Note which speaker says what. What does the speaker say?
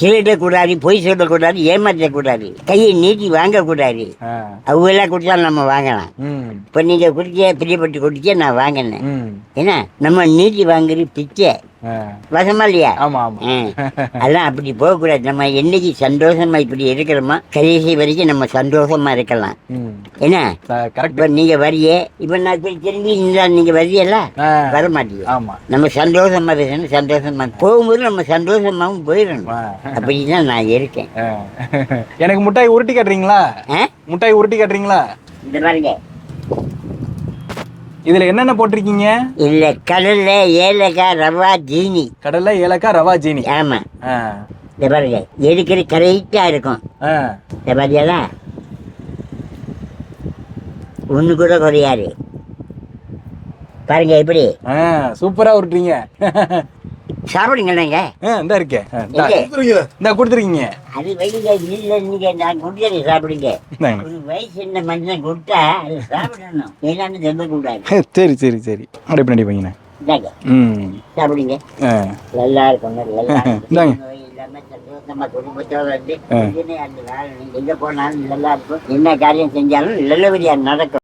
Speaker 1: திருடக்கூடாது பொய் சொல்லக்கூடாது ஏமாற்றக்கூடாது. கையை நீட்டி வாங்கக்கூடாது.
Speaker 2: ஆ.
Speaker 1: அவங்கெல்லாம் கொடுத்தா நம்ம வாங்கலாம். இப்போ நீங்கள் குடிக்க பிரியப்பட்டு குடிக்க நான் வாங்கினேன். ஏன்னா நம்ம நீட்டி வாங்குறது பிச்சை. வசமா இல்லையா?
Speaker 2: ஆமா ஆமா.
Speaker 1: அதெல்லாம் அப்படி போகக்கூடாது. நம்ம என்னைக்கு சந்தோஷமா இப்படி இருக்கிறோமோ கடைசி வரைக்கும் நம்ம சந்தோஷமா இருக்கலாம். என்ன? இப்போ நீங்க வரியே இப்போ நான் திரும்பி நீங்க வரியல்ல?
Speaker 2: ஆ.
Speaker 1: வர மாட்டீங்க
Speaker 2: ஆமா.
Speaker 1: நம்ம சந்தோஷமா இருக்கணும் சந்தோஷமா. போகும்போது நம்ம சந்தோஷமாவும் போயிடணும். அப்படிதான் நான் இருக்கேன்.
Speaker 2: எனக்கு முட்டாய் உருட்டி காட்டுறீங்களா? முட்டாய் உருட்டி காட்டுறீங்களா?
Speaker 1: இந்த பாருங்க.
Speaker 2: இதுல என்னென்ன போட்டிருக்கீங்க?
Speaker 1: இல்ல கடல்ல ஏலக்காய் ரவா ஜீனி.
Speaker 2: கடலை ஏலக்காய் ரவா ஜீனி.
Speaker 1: ஆமா. இந்த பாருங்க. எடுக்கிற கரெக்டா இருக்கும். இந்த பாத்தியாதா ஒண்ணு கூட குறையாது. பாருங்க எப்படி.
Speaker 2: சூப்பரா உருட்டுறீங்க.
Speaker 1: சாப்பிடுங்களேங்க
Speaker 2: ஆ, இந்தா இருக்கே. ஆ, இந்தா. இந்தா கொடுத்துருக்கீங்க.
Speaker 1: அது வைங்க இல்ல நீங்க நான் குடிக்கிறேன் சாப்பிடுங்க. ஒரு வயசு என்ன மனுஷன் கொடுத்தா அது சாப்பிடணும். என்னன்னு சொல்லக்கூடாது
Speaker 2: சரி சரி சரி. அப்படியே பின்னாடி ம்.
Speaker 1: சாப்பிடுங்க. நல்லா இருக்கும்
Speaker 2: இந்தாங்க.
Speaker 1: குடும்பத்தோட வந்து எங்க போனாலும் நல்லா இருக்கும். என்ன காரியம் செஞ்சாலும் நல்லபடியா நடக்கும்.